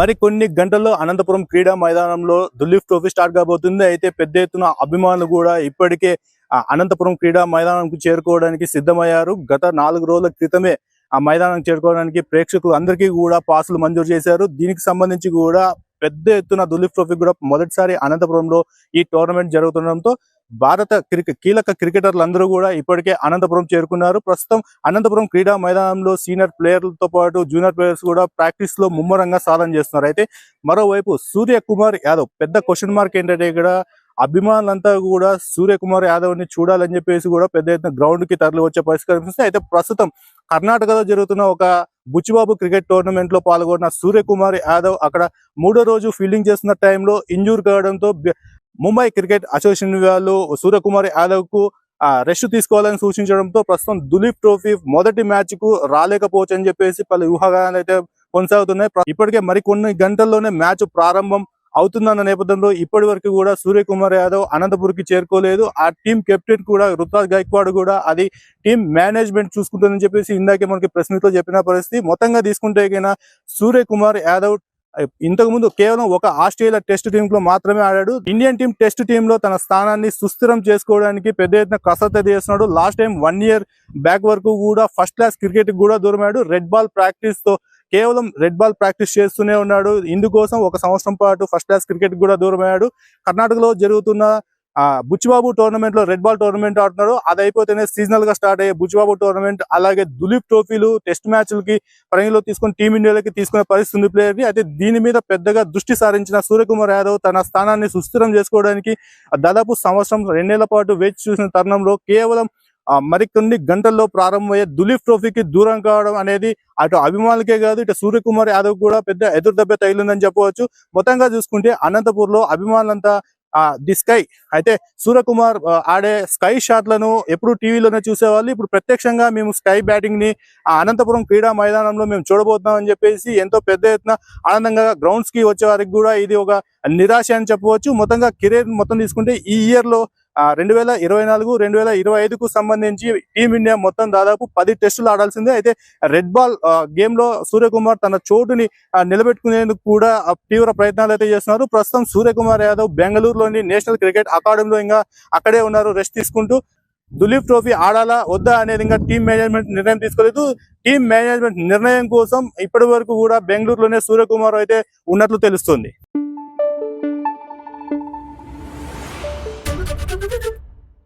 మరి కొన్ని గంటల్లో అనంతపురం క్రీడా మైదానంలో దులీప్ ట్రోఫీ స్టార్ట్ కాబోతుంది. అయితే పెద్ద ఎత్తున అభిమానులు కూడా ఇప్పటికే ఆ అనంతపురం క్రీడా మైదానంకు చేరుకోవడానికి సిద్ధమయ్యారు. గత నాలుగు రోజుల క్రితమే ఆ మైదానం చేరుకోవడానికి ప్రేక్షకులు అందరికీ కూడా పాసులు మంజూరు చేశారు. దీనికి సంబంధించి కూడా పెద్ద ఎత్తున దులీప్ ట్రోఫీ కూడా మొదటిసారి అనంతపురంలో ఈ టోర్నమెంట్ జరుగుతుండడంతో భారత క్రికెట్ కీలక క్రికెటర్లు అందరూ కూడా ఇప్పటికే అనంతపురం చేరుకున్నారు. ప్రస్తుతం అనంతపురం క్రీడా మైదానంలో సీనియర్ ప్లేయర్లతో పాటు జూనియర్ ప్లేయర్స్ కూడా ప్రాక్టీస్లో ముమ్మరంగా సాధన చేస్తున్నారు. అయితే మరోవైపు సూర్య కుమార్ యాదవ్ పెద్ద క్వశ్చన్ మార్క్ ఏంటంటే ఇక్కడ అభిమానులంతా కూడా సూర్యకుమార్ యాదవ్ని చూడాలని చెప్పేసి కూడా పెద్ద ఎత్తున గ్రౌండ్కి తరలి వచ్చే పరిస్థితి కనిపిస్తుంది. అయితే ప్రస్తుతం కర్ణాటకలో జరుగుతున్న ఒక బుచ్చిబాబు క్రికెట్ టోర్నమెంట్లో పాల్గొన్న సూర్యకుమార్ యాదవ్ అక్కడ మూడో రోజు ఫీల్డింగ్ చేస్తున్న టైంలో ఇంజూర్ కావడంతో ముంబై క్రికెట్ అసోసియేషన్ వాళ్ళు సూర్యకుమార్ యాదవ్కు రెస్ట్ తీసుకోవాలని సూచించడంతో ప్రస్తుతం దులీప్ ట్రోఫీ మొదటి మ్యాచ్కు రాలేకపోవచ్చు అని చెప్పేసి పలు ఊహాగానాలు అయితే కొనసాగుతున్నాయి. ఇప్పటికే మరికొన్ని గంటల్లోనే మ్యాచ్ ప్రారంభం అవుతుందన్న నేపథ్యంలో ఇప్పటి వరకు కూడా సూర్యకుమార్ యాదవ్ అనంతపురికి చేరుకోలేదు. ఆ టీం కెప్టెన్ కూడా రుతురాజ్ గైక్వాడ్ కూడా అది టీం మేనేజ్మెంట్ చూసుకుంటుందని చెప్పేసి ఇందాకే మనకి ప్రెస్ చెప్పిన పరిస్థితి. మొత్తంగా తీసుకుంటే గిన సూర్యకుమార్ యాదవ్ ఇంతకు ముందు కేవలం ఒక ఆస్ట్రేలియా టెస్ట్ టీమ్లో మాత్రమే ఆడాడు. ఇండియన్ టీం టెస్ట్ టీమ్లో తన స్థానాన్ని సుస్థిరం చేసుకోవడానికి పెద్ద ఎత్తున కసరత్తు చేస్తున్నాడు. Last time one year back వరకు కూడా ఫస్ట్ క్లాస్ క్రికెట్ కూడా దూరమాడు రెడ్ బాల్ ప్రాక్టీస్తో కేవలం రెడ్ బాల్ ప్రాక్టీస్ చేస్తూనే ఉన్నాడు. ఇందుకోసం ఒక సంవత్సరం పాటు ఫస్ట్ క్లాస్ క్రికెట్ కూడా దూరమయ్యాడు. కర్ణాటకలో జరుగుతున్న బుచ్చిబాబు టోర్నమెంట్లో రెడ్ బాల్ టోర్నమెంట్ ఆడుతున్నారు. అది అయిపోతేనే సీజనల్గా స్టార్ట్ అయ్యే బుచ్చిబాబు టోర్నమెంట్ అలాగే దులీప్ ట్రోఫీలు టెస్ట్ మ్యాచ్లకి పరిగణలో తీసుకొని టీమిండియాలకి తీసుకునే పరిస్థితి ఉంది ప్లేయర్ని అయితే దీని మీద పెద్దగా దృష్టి సారించిన సూర్యకుమార్ యాదవ్ తన స్థానాన్ని సుస్థిరం చేసుకోవడానికి దాదాపు సంవత్సరం రెండేళ్ళ పాటు వేచి చూసిన తరుణంలో కేవలం ఆ, మరికొన్ని గంటల్లో ప్రారంభమయ్యే దులీప్ ట్రోఫీకి దూరం కావడం అనేది అటు అభిమానులకే కాదు ఇటు సూర్యకుమార్ యాదవ్ కూడా పెద్ద ఎదురు దెబ్బ తగిలిందని చెప్పవచ్చు. మొత్తంగా చూసుకుంటే అనంతపూర్లో అభిమానులంతా ది స్కై. అయితే సూర్యకుమార్ ఆడే స్కై షాట్లను ఎప్పుడు టీవీలోనే చూసేవాళ్ళు. ఇప్పుడు ప్రత్యక్షంగా మేము స్కై బ్యాటింగ్ని అనంతపురం క్రీడా మైదానంలో మేము చూడబోతున్నాం అని చెప్పేసి ఎంతో పెద్ద ఎత్తున ఆనందంగా గ్రౌండ్స్కి వచ్చే వారికి కూడా ఇది ఒక నిరాశ అని చెప్పవచ్చు. మొత్తంగా కెరీర్ మొత్తం తీసుకుంటే ఈ ఇయర్లో రెండు వేల ఇరవై నాలుగు రెండు వేల ఇరవై ఐదుకు సంబంధించి టీమిండియా మొత్తం దాదాపు పది టెస్టులు ఆడాల్సిందే. అయితే రెడ్ బాల్ గేమ్లో సూర్యకుమార్ తన చోటుని నిలబెట్టుకునేందుకు కూడా తీవ్ర ప్రయత్నాలు అయితే చేస్తున్నారు. ప్రస్తుతం సూర్యకుమార్ యాదవ్ బెంగళూరులోని నేషనల్ క్రికెట్ అకాడమీలో ఇంకా అక్కడే ఉన్నారు రెస్ట్ తీసుకుంటూ. దులీప్ ట్రోఫీ ఆడాలా వద్దా అనేది ఇంకా టీం మేనేజ్మెంట్ నిర్ణయం తీసుకోలేదు. టీం మేనేజ్మెంట్ నిర్ణయం కోసం ఇప్పటి వరకు కూడా బెంగళూరులోనే సూర్యకుమార్ అయితే ఉన్నట్లు తెలుస్తుంది.